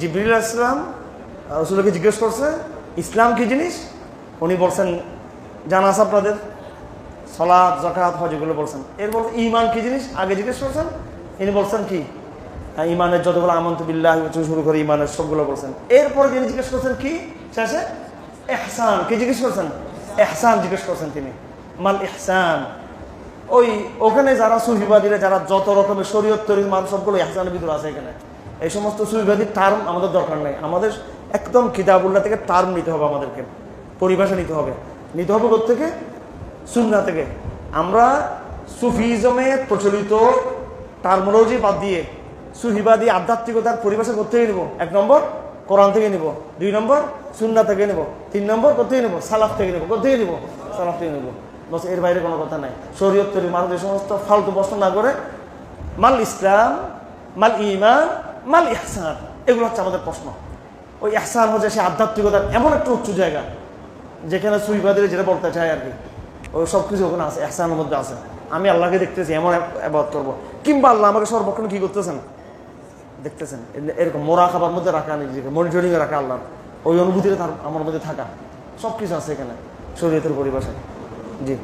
জিবরিল ইসলাম রসুলকে জিজ্ঞেস করছে ইসলাম কি জিনিস? উনি বলছেন জানা আছে আপনাদের সলাদ জাকাত হজ এগুলো বলছেন। এরপর ইমান কি জিনিস? আগে জিজ্ঞেস করছেন ইনি বলছেন কি? হ্যাঁ, ইমানের যতগুলো আমন্ত বিল্লাহ শুরু করে ইমানের সবগুলো বলছেন। এরপরে তিনি জিজ্ঞেস করছেন কি? শেষে এহসান কি জিজ্ঞেস করছেন? এহসান জিজ্ঞেস করছেন তিনি। মাল ইহসান ওই ওখানে যারা সুফিবাদীরা যারা যত রকমের শরীয়ত মান সবগুলো এহসানের ভিতরে আছে এখানে। এই সমস্ত সুফিবাদীর টার্ম আমাদের দরকার নেই। আমাদের একদম কিতাবুল্লাহ থেকে টার্ম নিতে হবে আমাদেরকে। পরিভাষা নিতে হবে। নিতে হবে থেকে সুন্না থেকে। আমরা সুফিজমে প্রচলিত টার্মোলজি বাদ দিয়ে সুহিবাদী আধ্যাত্মিকতার পরিভাষা করতে নিব? এক নম্বর কোরআন থেকে নিব। দুই নম্বর সুন্না থেকে নিব। তিন নম্বর কোথেকে নিব? সালাফ থেকে নিব। কোথেকে নিব? সালাফ থেকে নিব। বস, এর বাইরে কোনো কথা নাই। শরীয়ত মানুষ এই সমস্ত ফালতু প্রশ্ন না করে, মাল ইসলাম, মাল ইমান মাল ইহসান, এগুলো হচ্ছে আমাদের প্রশ্ন। ওই ইহসান হচ্ছে সে আধ্যাত্মিকতার এমন একটা উচ্চ জায়গা, যেখানে সুইবাদের যেটা বলতে চায় আর কি, ওই সব কিছু ওখানে আছে এহসানের মধ্যে আছে। আমি আল্লাহকে দেখতেছি, এমন আবাদ করব। কিংবা আল্লাহ আমাকে সর্বক্ষণ কি করতেছেন? দেখতেছেন এরকম মোরা খাবার মধ্যে রাখা নিজেকে মনিটরিং এ রাখা আল্লাহ ওই অনুভূতিটা তার আমার মধ্যে থাকা। সব কিছু আছে এখানে, শরীয়তের পরিভাষায়। জি।